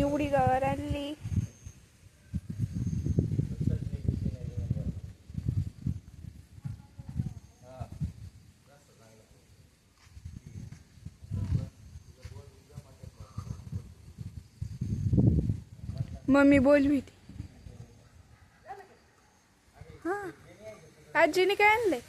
मी उडी गावावर आणली. मम्मी बोलवी ती. हा. आजीने काय आणलंय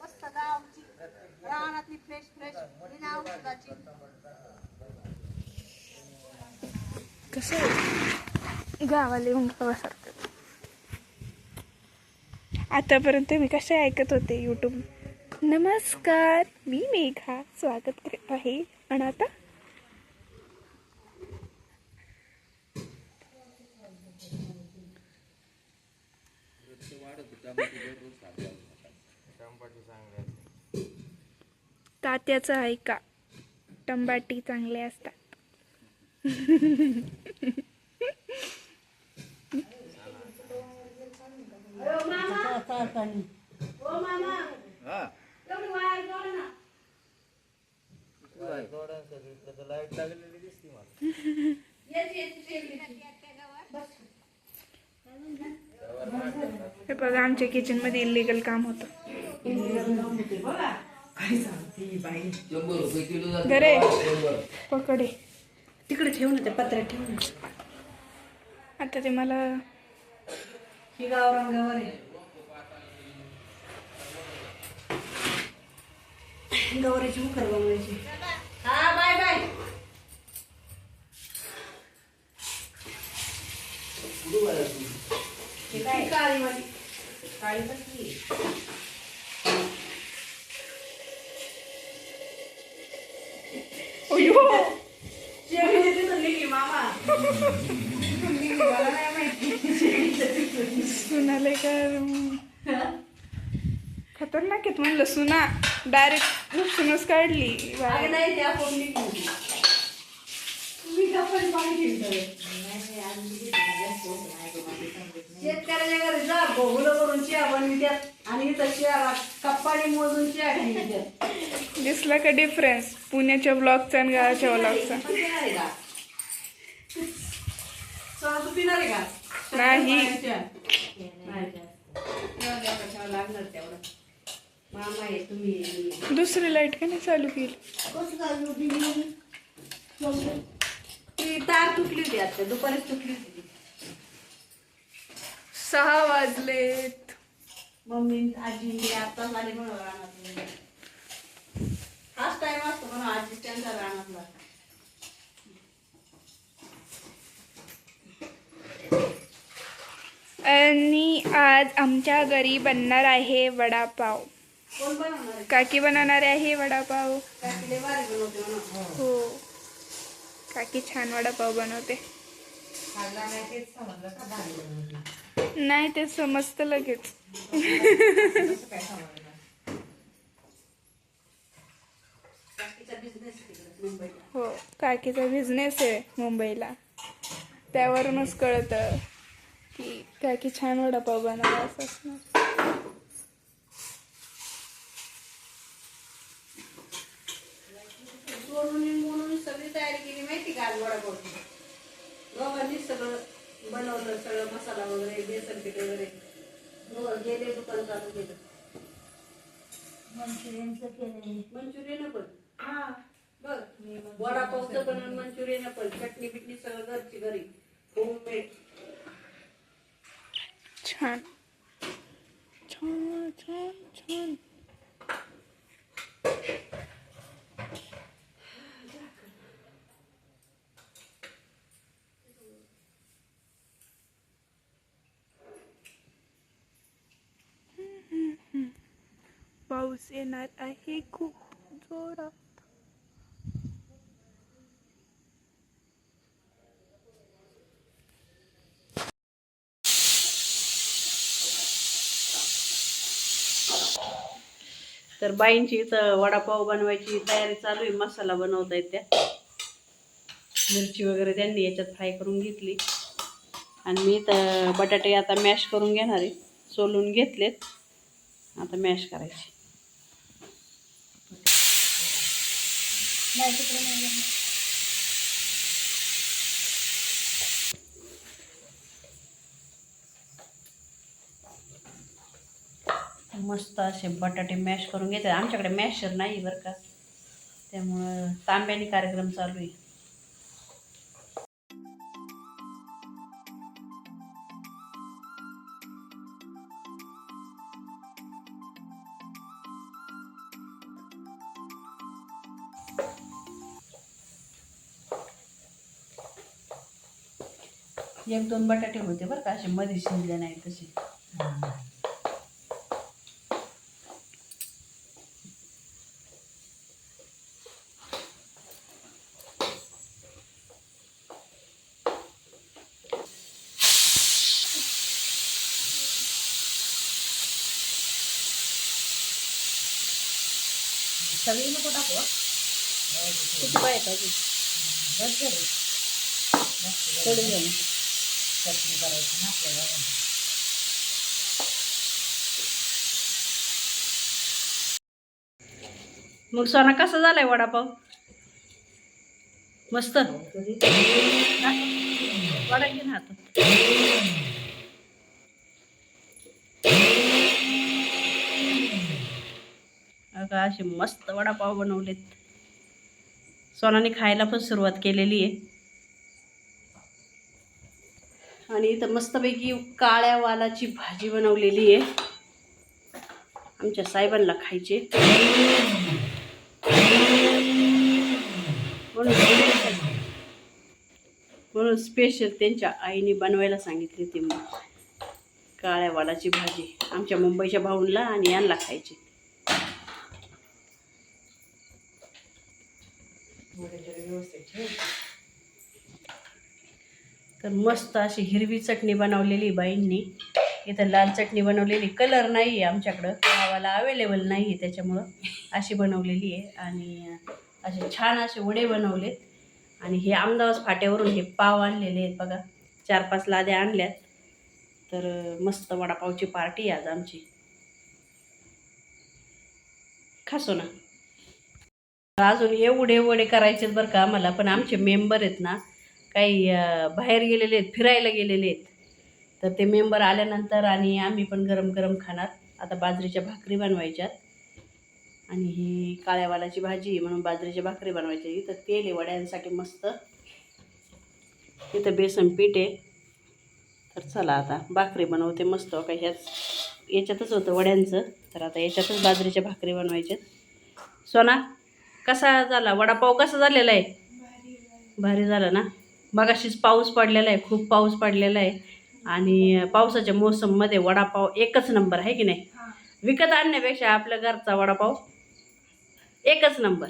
मस्त गावची रानातली फ्रेश फ्रेश बिना औषधाची कसं गावाला येऊन गावासारखं आतापर्यंत मी कसे ऐकत होते यूट्यूब नमस्कार मी मेघा. स्वागत करत आहे. आणि आता? तात्याचं आहे का? टंबाटी चांगले असतात. हे बघा आमच्या किचनमध्ये इलिगल काम होतं. शंभर रुपये किलो जाते. घरे शंभर. पकडे. तिकडे ठेवून ते पत्र्यात ठेवून आता ते मला ही गाव रंगावर आहे. गौरीची उखर बनवायची. हा बाय बाय. ही काय काळी वाली. काळी अयो. मामा मला नाही माहिती सुनाले का खतरनाक आहेत म्हणलं सुना. डायरेक्ट लुपसूनच काढली. नाही त्या कोण लिहिली मी गप्पा पाणी शेतकऱ्याच्या घरी जा भोगलं करून चिया बनवित्यात आणि कप्पाडी मोजून दिसला का डिफरन्स पुण्याच्या ब्लॉगचा आणि गावाच्या ब्लॉगचा नाही. दुसरी लाइट का नाही चालू केली? तार तुटली होती आता दुपारीच तुटली होती. सहा वाजलेत मम्मी आजी मी आत्ताच आली म्हणून रानात हाच टाइम असतो म्हणून आजी त्यांचा रानातला आणि आज आमच्या घरी बनणार आहे वडापाव. कोण बनवणार आहे? काकी बनवणार आहे वडापाव? बनवते म्हणून. हो. काकी छान वडापाव बनवते. नाही ते समजतं लगेच काकीचा बिझनेस तिकडे मुंबईला. हो काकीचा बिझनेस आहे मुंबईला. त्यावरूनच कळतं की काकी छान वडापाव बनवला असं सगळी तयारी केली माहिती का दोघांनी सगळं बनवलं सगळं मसाला वगैरे बेसन पीठ वगैरे. दोघं गेले दुकान चालू केलं. मंचुरियन पण. हा. बघ वडापावचं पण मंचुरियन पण. चटणी बिटणी सगळं घरची घरी. होममेड छान. छान छान छान. पाऊस येणार आहे खूप जोरात तर बाईंची इथं वडापाव बनवायची तयारी चालू आहे. मसाला बनवता येत त्या. मिरची वगैरे त्यांनी याच्यात फ्राय करून घेतली. आणि मी तर बटाटे आता मॅश करून घेणार आहे. सोलून घेतलेत. आता मॅश करायची. मस्त असे बटाटे मॅश करून घेतात आमच्याकडे मॅशर नाही बरं का. त्यामुळं तांब्याने कार्यक्रम चालू आहे. एक दोन बटाटे होते बरं का असे मध्ये शिजले नाही तसे सगळी नको टाकू. किती पाय पाहिजे बस झाली थोडी मग. चटणी करायची ना आपल्याला. मग सोना कसा झालाय वडापाव? मस्त. वडा घे ना आता. अगं असे मस्त वडापाव बनवलेत. सोनाने खायला पण सुरुवात केलेली आहे. आणि इथं मस्तपैकी काळ्या वालाची भाजी बनवलेली आहे. आमच्या साहेबांना खायचे. म्हणून म्हणून स्पेशल त्यांच्या आईने बनवायला सांगितली ते मग. काळ्या वालाची भाजी. आमच्या मुंबईच्या भाऊंला आणि यांना खायची. तर मस्त अशी हिरवी चटणी बनवलेली बाईंनी. इथं लाल चटणी बनवलेली. कलर नाही आहे आमच्याकडं. गावाला अवेलेबल नाही आहे त्याच्यामुळं अशी बनवलेली आहे. आणि असे छान असे वडे बनवलेत. आणि हे अहमदाबाद फाट्यावरून हे पाव आणलेले आहेत बघा. चार पाच लाद्या आणल्यात. तर मस्त वडापावची पार्टी आहे आज आमची. खासो ना. अजून एवढे वडे करायचेत बरं का आम्हाला पण आमचे मेंबर आहेत ना काही बाहेर गेलेले आहेत फिरायला गेलेले आहेत. तर ते मेंबर आल्यानंतर आणि आम्ही पण गरम गरम खाणार. आता बाजरीच्या भाकरी बनवायच्यात. आणि ही काळ्या वालाची भाजी म्हणून बाजरीच्या भाकरी बनवायची इथं तेल आहे वड्यांसाठी मस्त. इथं बेसन पीठ आहे. तर चला आता भाकरी बनवते मस्त. का ह्याच याच्यातच होतं वड्यांचं. तर आता याच्यातच बाजरीच्या भाकरी बनवायच्यात. सोना कसा झाला? वडापाव कसा झालेला आहे? भारी झाला ना? मगाशीच पाऊस पडलेला आहे खूप पाऊस पडलेला आहे. आणि पावसाच्या मोसममध्ये वडापाव एकच नंबर आहे की नाही? विकत आणण्यापेक्षा आपल्या घरचा वडापाव एकच नंबर.